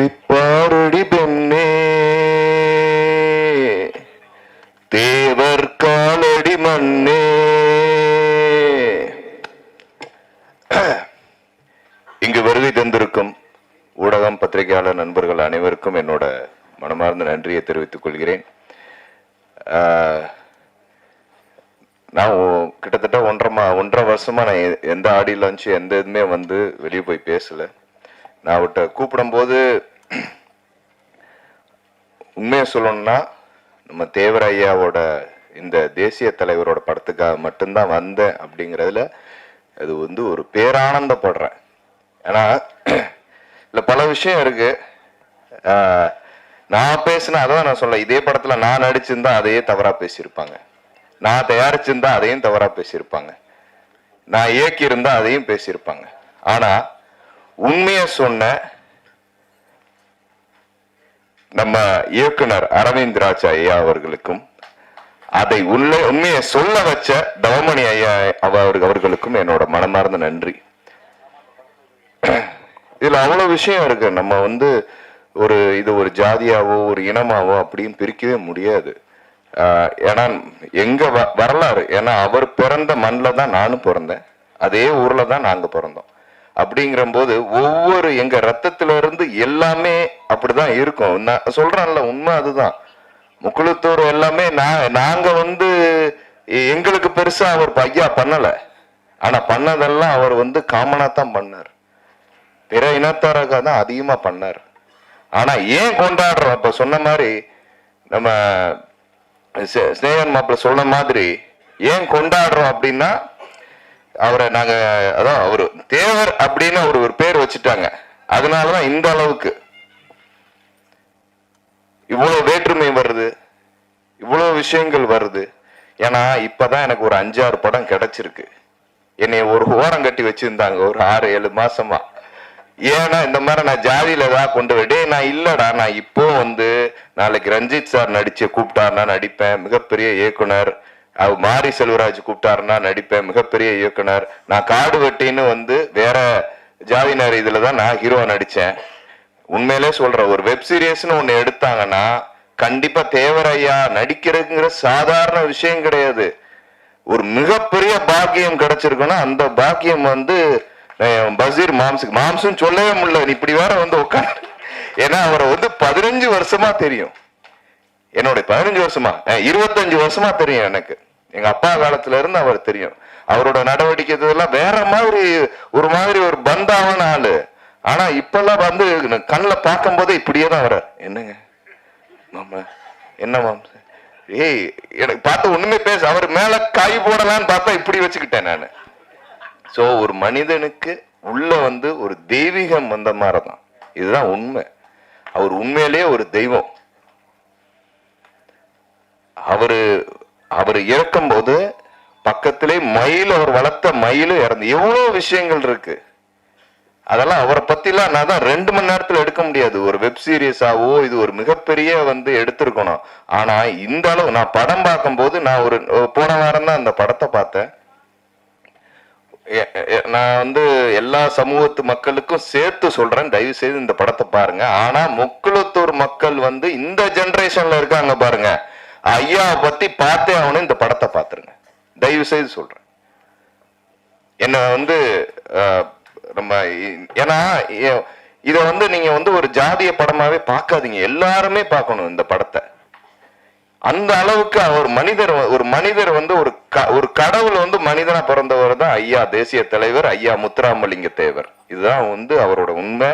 போற்றி பெண்ணே. தேவர் காலடி மண்ணே இங்கு வருகை தந்திருக்கும் ஊடகம் பத்திரிகையாளர் நண்பர்கள் அனைவருக்கும் என்னோட மனமார்ந்த நன்றியை தெரிவித்துக் கொள்கிறேன். நான் கிட்டத்தட்ட ஒன்றரை மா ஒன்றரை வருஷமா நான் எ- எந்த ஆடியில் இருந்துச்சு எந்த இதுவுமே வந்து வெளியே போய் பேசல. நான் அவர்கிட்ட கூப்பிடும்போது உண்மையை சொல்லணும்னா நம்ம தேவர் ஐயாவோட இந்த தேசிய தலைவரோட படத்துக்காக மட்டும்தான் வந்தேன் அப்படிங்கிறதுல அது வந்து ஒரு பேரானந்தப்படுறேன். ஏன்னா இல்லை பல விஷயம் இருக்கு. நான் பேசினா அதான் நான் சொல்ல இதே படத்தில் நான் நடிச்சிருந்தா அதையே தவறாக பேசியிருப்பாங்க. நான் தயாரிச்சிருந்தா அதையும் தவறாக பேசியிருப்பாங்க. நான் இயக்கியிருந்தா அதையும் பேசியிருப்பாங்க. ஆனால் உண்மையை சொன்ன நம்ம இயக்குனர் அரவிந்த் ஐயா அவர்களுக்கும் அதை உள்ள உண்மையை சொல்ல வச்ச தவமணி ஐயா அவர் அவர்களுக்கும் என்னோட மனமார்ந்த நன்றி. இதுல அவ்வளவு விஷயம் இருக்கு. நம்ம வந்து ஒரு இது ஒரு ஜாதியாவோ ஒரு இனமாவோ அப்படின்னு பிரிக்கவே முடியாது. ஏன்னா எங்க வ- வரலாறு ஏன்னா அவர் பிறந்த மண்ணில் தான் நானும் பிறந்தேன். அதே ஊர்ல தான் நாங்க பிறந்தோம். அப்படிங்கிற போது ஒவ்வொரு எங்க ரத்தத்துல இருந்து எல்லாமே அப்படிதான் இருக்கும். நான் சொல்றேன்ல உண்மை அதுதான். முக்குளத்தூர் எல்லாமே நான் நாங்க வந்து எங்களுக்கு பெருசா அவர் ஐயா பண்ணல. ஆனா பண்ணதெல்லாம் அவர் வந்து காமனா தான் பண்ணார். பிற இனத்தாரக தான் அதிகமா பண்ணார். ஆனா ஏன் கொண்டாடுறோம்? இப்ப சொன்ன மாதிரி நம்ம ஸ்னேகன் மாப்பிள்ள சொன்ன மாதிரி ஏன் கொண்டாடுறோம் அப்படின்னா அவரை நாங்க அதான் அவர் தேவர் அப்படின்னு ஒரு ஒரு பேர் வச்சுட்டாங்க. அதனாலதான் இந்த அளவுக்கு. இவ்வளவு வேற்றுமை வருது. இவ்வளவு விஷயங்கள் வருது. ஏன்னா இப்பதான் எனக்கு ஒரு அஞ்சாறு படம் கிடைச்சிருக்கு. என்னை ஒரு ஓரம் கட்டி வச்சிருந்தாங்க ஒரு ஆறு ஏழு மாசமா. ஏன்னா இந்த மாதிரி நான் ஜாதியில ஏதாவது கொண்டு விடே நான் இல்லடா நான் இப்போ வந்து நாளைக்கு ரஞ்சித் சார் நடிச்சு கூப்பிட்டாருன்னா நடிப்பேன். மிகப்பெரிய இயக்குனர். மாரி செல்வராஜ் கூப்பிட்டாருன்னா நடிப்பேன் மிகப்பெரிய இயக்குனர். நான் காடு வெட்டின்னு வந்து வேற ஜாவினர் இதுல தான் நான் ஹீரோ நடிச்சேன். உண்மையிலே சொல்றேன் ஒரு வெப் ஒன்று எடுத்தாங்கன்னா கண்டிப்பா தேவரையா நடிக்கிறதுங்கிற சாதாரண விஷயம் கிடையாது. ஒரு மிகப்பெரிய பாக்கியம் கிடைச்சிருக்குன்னா அந்த பாக்கியம் வந்து பசீர் மாம்சுக்கு மாம்சுன்னு சொல்லவே முடியல இப்படி வேற வந்து உட்காந்து ஏன்னா அவரை வந்து பதினஞ்சு வருஷமா தெரியும். என்னுடைய பதினஞ்சு வருஷமா இருபத்தஞ்சு வருஷமா தெரியும் எனக்கு. எங்க அப்பா காலத்துல இருந்து அவர் தெரியும். அவரோட நடவடிக்கை இதெல்லாம் வேற மாதிரி ஒரு மாதிரி ஒரு பந்தாவான ஆளு. ஆனா இப்பெல்லாம் வந்து கண்ணில் பார்க்கும் போதே இப்படியே தான் வர என்னங்க? மாமா என்ன மாமா? ஏய் எனக்கு பார்த்து ஒண்ணுமே பேச அவர் மேல காய் போடலான்னு பார்த்தா இப்படி வச்சுக்கிட்டேன் நான். சோ ஒரு மனிதனுக்கு உள்ள வந்து ஒரு தெய்வீகம் வந்த மாதிரி தான் இதுதான் உண்மை. அவர் உண்மையிலேயே ஒரு தெய்வம். அவரு அவர் இறக்கும்போது பக்கத்திலே மயில் அவர் வளர்த்த மயிலும் இறந்து. எவ்வளோ விஷயங்கள் இருக்கு. அதெல்லாம் அவரை பத்திலாம் நான் தான் ரெண்டு மணி நேரத்தில் எடுக்க முடியாது. ஒரு வெப் சீரியஸாவோ இது ஒரு மிகப்பெரிய வந்து எடுத்திருக்கணும். ஆனா இந்த அளவு நான் படம் பார்க்கும்போது நான் ஒரு போன வாரம் தான் அந்த படத்தை பார்த்தேன். எ- நான் வந்து எல்லா சமூகத்து மக்களுக்கும் சேர்த்து சொல்றேன். தயவு செய்து இந்த படத்தை பாருங்க. ஆனா முக்குளத்தூர் மக்கள் வந்து இந்த ஜெனரேஷன்ல இருக்காங்க பாருங்க. ஐயாவை பத்தி பார்த்தே அவனு இந்த படத்தை பார்த்துருங்க. தயவு செய்து சொல்றேன். என்ன வந்து நம்ம ஏன்னா இதை இத வந்து நீங்க வந்து ஒரு ஜாதிய படமாவே பார்க்காதீங்க. எல்லாருமே பார்க்கணும் இந்த படத்தை. அந்த அளவுக்கு ஒரு மனிதர் ஒரு மனிதர் வந்து ஒரு க- ஒரு கடவுள் வந்து மனிதனா பிறந்தவர் தான் ஐயா தேசிய தலைவர் ஐயா முத்துராமலிங்க தேவர். இதுதான் வந்து அவரோட உண்மை.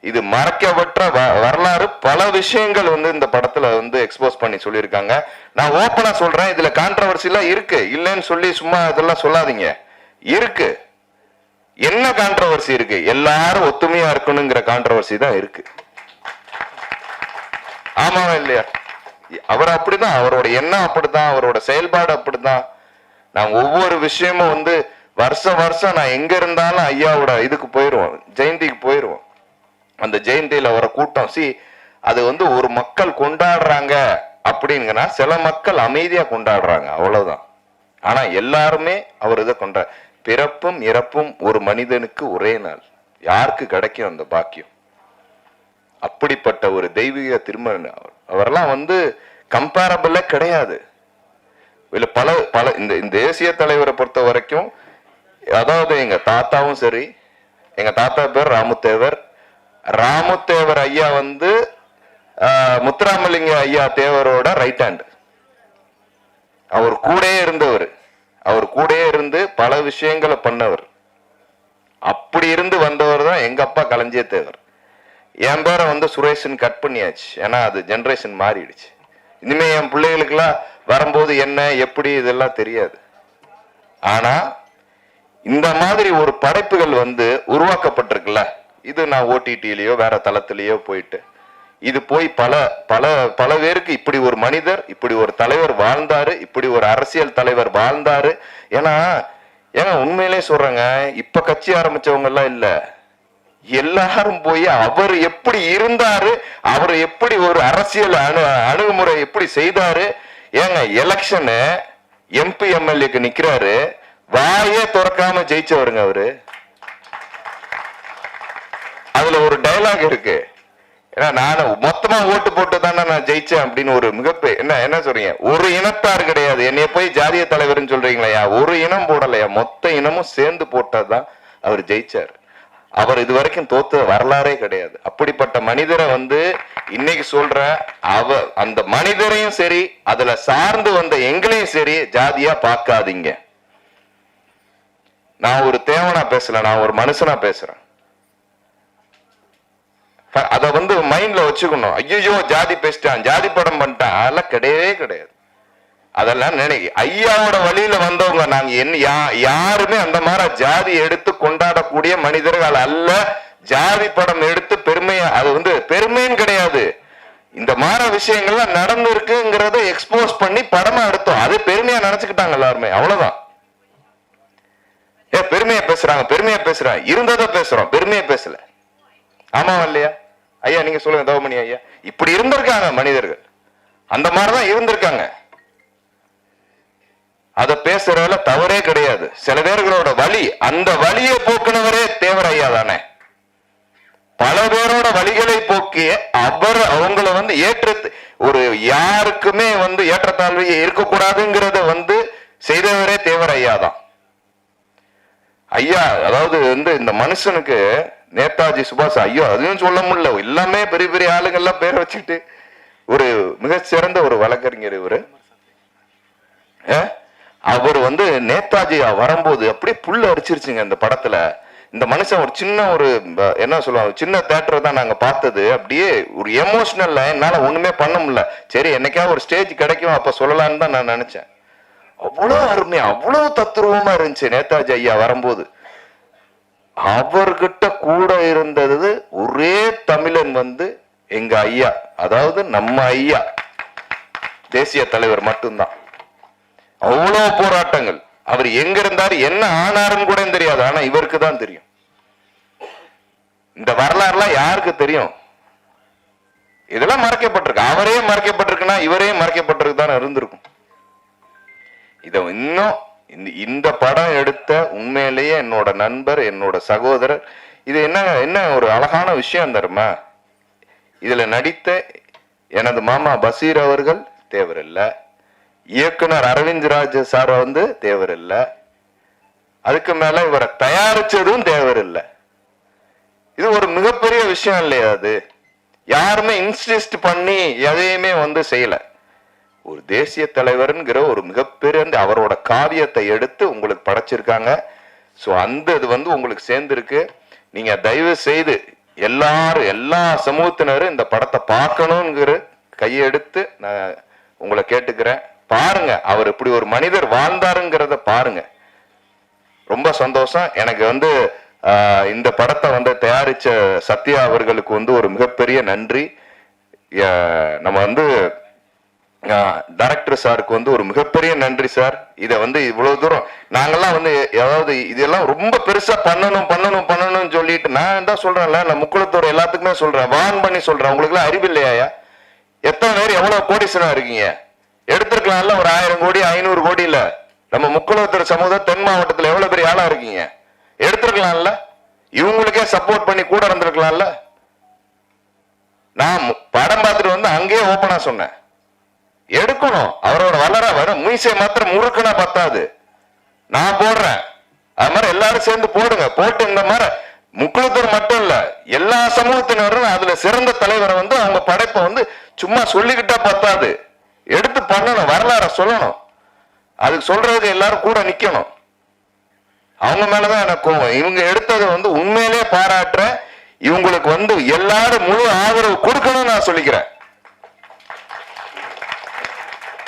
இது மறைக்கப்பட்ட வ- வரலாறு பல விஷயங்கள் வந்து இந்த படத்துல வந்து எக்ஸ்போஸ் பண்ணி சொல்லியிருக்காங்க. நான் ஓப்பனா சொல்றேன். இதுல கான்ட்ரவர்சிலாம் இருக்கு. இல்லைன்னு சொல்லி சும்மா இதெல்லாம் சொல்லாதீங்க. இருக்கு. என்ன கான்ட்ரவர்சி இருக்கு? எல்லாரும் ஒத்துமையா இருக்கணுங்கிற கான்ட்ரவர்சி தான் இருக்கு. ஆமாவா இல்லையா? அவர் அப்படிதான். அவரோட எண்ணம் அப்படிதான். அவரோட செயல்பாடு அப்படிதான். நான் ஒவ்வொரு விஷயமும் வந்து வருஷம் வருஷம் நான் எங்க இருந்தாலும் ஐயாவோட இதுக்கு போயிருவோம். ஜெயந்திக்கு போயிருவோம். அந்த ஜெயந்தியில வர கூட்டம் சி அது வந்து ஒரு மக்கள் கொண்டாடுறாங்க அப்படிங்கன்னா சில மக்கள் அமைதியா கொண்டாடுறாங்க அவ்வளவுதான். ஆனா எல்லாருமே அவர் இதை கொண்டா பிறப்பும் இறப்பும் ஒரு மனிதனுக்கு ஒரே நாள். யாருக்கு கிடைக்கும் அந்த பாக்கியம்? அப்படிப்பட்ட ஒரு தெய்வீக திருமணம். அவர் அவரெல்லாம் வந்து கம்பேரபிளே கிடையாது. இல்லை பல பல இந்த இந்த தேசிய தலைவரை பொறுத்த வரைக்கும் அதாவது எங்கள் தாத்தாவும் சரி எங்கள் தாத்தா பேர் ராமுத்தேவர் ராமுத்தேவர் ஐயா வந்து முத்துராமலிங்க ஐயா தேவரோட ரைட் ஹேண்ட் அவர் கூட இருந்தவர். அவர் கூடயே இருந்து பல விஷயங்களை பண்ணவர். அப்படி இருந்து வந்தவர் தான் எங்க அப்பா களஞ்சிய தேவர் என் பேரை வந்து சுரேஷன் கட் பண்ணியாச்சு. ஏன்னா அது ஜெனரேஷன் மாறிடுச்சு. இனிமே என் பிள்ளைகளுக்கெல்லாம் வரும்போது என்ன எப்படி இதெல்லாம் தெரியாது. ஆனா இந்த மாதிரி ஒரு படைப்புகள் வந்து உருவாக்கப்பட்ட இது நான் ஓடிடியிலேயோ வேற தளத்திலேயோ போயிட்டு. இது போய் பல பல பல பேருக்கு இப்படி ஒரு மனிதர் இப்படி ஒரு தலைவர் வாழ்ந்தாரு இப்படி ஒரு அரசியல் தலைவர் வாழ்ந்தாரு. ஏன்னா ஏன்னா உண்மையிலே சொல்றேங்க இப்ப கட்சி ஆரம்பிச்சவங்க எல்லாம் இல்ல. எல்லாரும் போய் அவர் எப்படி இருந்தாரு அவர் எப்படி ஒரு அரசியல் அணு அணுகுமுறை எப்படி செய்தாரு. ஏங்க எலெக்ஷனு எம்பி எம்எல்ஏக்கு நிக்கிறாரு. வாயே திறக்காம ஜெயிச்சவருங்க அவரு. அதுல இருக்கு. ஏன்னா நான் மொத்தமா ஓட்டு போட்டு தானே நான் ஜெயிச்சேன் அப்படின்னு ஒரு மிகப்பெரிய என்ன என்ன சொல்றீங்க? ஒரு இனத்தார் கிடையாது. என்னைய போய் ஜாதிய தலைவர்னு சொல்றீங்களா ஒரு இனம் போடலையா? மொத்த இனமும் சேர்ந்து போட்டதுதான் அவர் ஜெயிச்சார். அவர் இது வரைக்கும் தோத்த வரலாறே கிடையாது. அப்படிப்பட்ட மனிதரை வந்து இன்னைக்கு சொல்ற அவ அந்த மனிதரையும் சரி அதுல சார்ந்து வந்த எங்களையும் சரி ஜாதியா பார்க்காதீங்க. நான் ஒரு தேவனா பேசல நான் ஒரு மனுஷனா பேசுறேன். அதை வந்து மைண்ட்ல வச்சுக்கணும். ஐயோ ஜாதி பேசிட்டான் ஜாதி படம் பண்ணிட்டான். அதெல்லாம் கிடையவே கிடையாது. அதெல்லாம் நினைக்கி ஐயாவோட வழியில வந்தவங்க நாங்க என்ன யா- யாருமே அந்த மாதிரி ஜாதி எடுத்து கொண்டாடக்கூடிய மனிதர்கள் அல்ல. ஜாதி படம் எடுத்து பெருமையா அது வந்து பெருமைன்னு கிடையாது. இந்த மாதிரி விஷயங்கள்லாம் நடந்து இருக்குங்கிறத எக்ஸ்போஸ் பண்ணி படமா எடுத்தோம். அது பெருமையா நினைச்சுக்கிட்டாங்க எல்லாருமே. அவ்வளவுதான். ஏ பெருமையா பேசுறாங்க பெருமையா பேசுறாங்க. இருந்ததை பேசுறோம் பெருமையா பேசல. ஆமாவா இல்லையா ஐயா நீங்க சொல்லுங்க தவமணி ஐயா. இப்படி இருந்திருக்காங்க மனிதர்கள். அந்த மாதிரிதான் இருந்திருக்காங்க. அத பேசுறதுல தவறே கிடையாது. சில பேர்களோட வழி அந்த வழியை போக்குனவரே தேவர் ஐயா தானே. பல பேரோட வழிகளை போக்கி அவர் அவங்கள வந்து ஏற்ற ஒரு யாருக்குமே வந்து ஏற்றத்தாழ்வு இருக்கக்கூடாதுங்கிறத வந்து செய்தவரே தேவர் ஐயா தான். ஐயா அதாவது வந்து இந்த மனுஷனுக்கு நேதாஜி சுபாஷ் ஐயோ அதையும் சொல்ல முடியல. எல்லாமே பெரிய பெரிய ஆளுங்கள்லாம் பேரை வச்சுக்கிட்டு ஒரு மிகச்சிறந்த ஒரு வழக்கறிஞர் இவர். அவர் வந்து நேதாஜி வரும்போது அப்படியே புல்ல அரிச்சிருச்சுங்க இந்த படத்துல. இந்த மனுஷன் ஒரு சின்ன ஒரு என்ன சொல்லுவாங்க சின்ன தேட்டரை தான் நாங்கள் பார்த்தது. அப்படியே ஒரு எமோஷ்னல்ல என்னால் ஒன்றுமே பண்ண முடியல. சரி என்னைக்காவது ஒரு ஸ்டேஜ் கிடைக்கும் அப்போ சொல்லலான்னு தான் நான் நினச்சேன். அவ்வளோ அருமையாக அவ்வளோ தத்துருவமாக இருந்துச்சு நேதாஜி ஐயா வரும்போது. அவர்கிட்ட கூட இருந்தது ஒரே தமிழன் வந்து எங்க ஐயா. அதாவது நம்ம ஐயா. தேசிய தலைவர் மட்டும்தான். அவ்வளவு போராட்டங்கள். அவர் எங்க இருந்தாரு என்ன ஆனாருன்னு கூட தெரியாது. ஆனா இவருக்கு தான் தெரியும். இந்த வரலாறுலாம் யாருக்கு தெரியும்? இதெல்லாம் மறைக்கப்பட்டிருக்கு. அவரே மறைக்கப்பட்டிருக்குன்னா இவரே மறைக்கப்பட்டிருக்கு தான் இருந்திருக்கும். இத இன்னும் இந்த இந்த படம் எடுத்த உண்மையிலேயே என்னோட நண்பர் என்னோட சகோதரர் இது என்ன என்ன ஒரு அழகான விஷயம் தருமா? இதுல நடித்த எனது மாமா பசீர் அவர்கள் தேவரில்லை. இயக்குனர் அரவிந்த் ராஜ சார் வந்து தேவரில்லை. அதுக்கு மேல இவரை தயாரிச்சதும் தேவரில்லை. இது ஒரு மிகப்பெரிய விஷயம் இல்லையா அது? யாருமே இன்சிஸ்ட் பண்ணி எதையுமே வந்து செய்யல. ஒரு தேசிய தலைவருங்கிற ஒரு மிகப்பெரிய அந்த அவரோட காவியத்தை எடுத்து உங்களுக்கு படைச்சிருக்காங்க. ஸோ அந்த இது வந்து உங்களுக்கு சேர்ந்துருக்கு. நீங்க தயவு செய்து எல்லாரும் எல்லா சமூகத்தினரும் இந்த படத்தை பார்க்கணுங்கிற கையெடுத்து நான் உங்களை கேட்டுக்கிறேன். பாருங்க அவர் இப்படி ஒரு மனிதர் வாழ்ந்தாருங்கிறத பாருங்க. ரொம்ப சந்தோஷம். எனக்கு வந்து இந்த படத்தை வந்து தயாரிச்ச சத்யா அவர்களுக்கு வந்து ஒரு மிகப்பெரிய நன்றி. நம்ம வந்து டைரக்டர் சாருக்கு வந்து ஒரு மிகப்பெரிய நன்றி சார். இதை வந்து இவ்வளவு தூரம் நாங்கெல்லாம் வந்து அதாவது இதெல்லாம் ரொம்ப பெருசா பண்ணணும் பண்ணணும் பண்ணணும்னு சொல்லிட்டு நான் தான் சொல்றேன்ல நான் முக்குளத்தோட எல்லாத்துக்குமே சொல்றேன். வான் பண்ணி சொல்றேன். உங்களுக்கு எல்லாம் அறிவு இல்லையா எத்தனை பேர் எவ்வளவு கோடீஸ்வரா இருக்கீங்க? எடுத்திருக்கலாம்ல ஒரு ஆயிரம் கோடி ஐநூறு கோடி இல்ல நம்ம முக்குளத்தர் சமூகம் தென் மாவட்டத்துல எவ்வளவு பெரிய ஆளா இருக்கீங்க? எடுத்திருக்கலாம்ல? இவங்களுக்கே சப்போர்ட் பண்ணி கூட இருந்திருக்கலாம்ல? நான் மு- படம் பார்த்துட்டு வந்து அங்கேயே ஓப்பனா சொன்னேன். எடுக்கணும். அவரோட வளர வர மீசை மாத்திரம் முறுக்குனா பத்தாது. நான் போடுறேன். அது மாதிரி எல்லாரும் சேர்ந்து போடுங்க. போட்டு இந்த மாதிரி முக்குளத்தூர் மட்டும் இல்ல எல்லா சமூகத்தினரும் அதுல சிறந்த தலைவரை வந்து அவங்க படைப்பை வந்து சும்மா சொல்லிக்கிட்டா பத்தாது. எடுத்து பண்ணணும். வரலாற சொல்லணும். அதுக்கு சொல்றதுக்கு எல்லாரும் கூட நிக்கணும். அவங்க மேலதான் எனக்கு கோவம். இவங்க எடுத்ததை வந்து உண்மையிலே பாராட்டுறேன். இவங்களுக்கு வந்து எல்லாரும் முழு ஆதரவு கொடுக்கணும்னு நான் சொல்லிக்கிறேன்.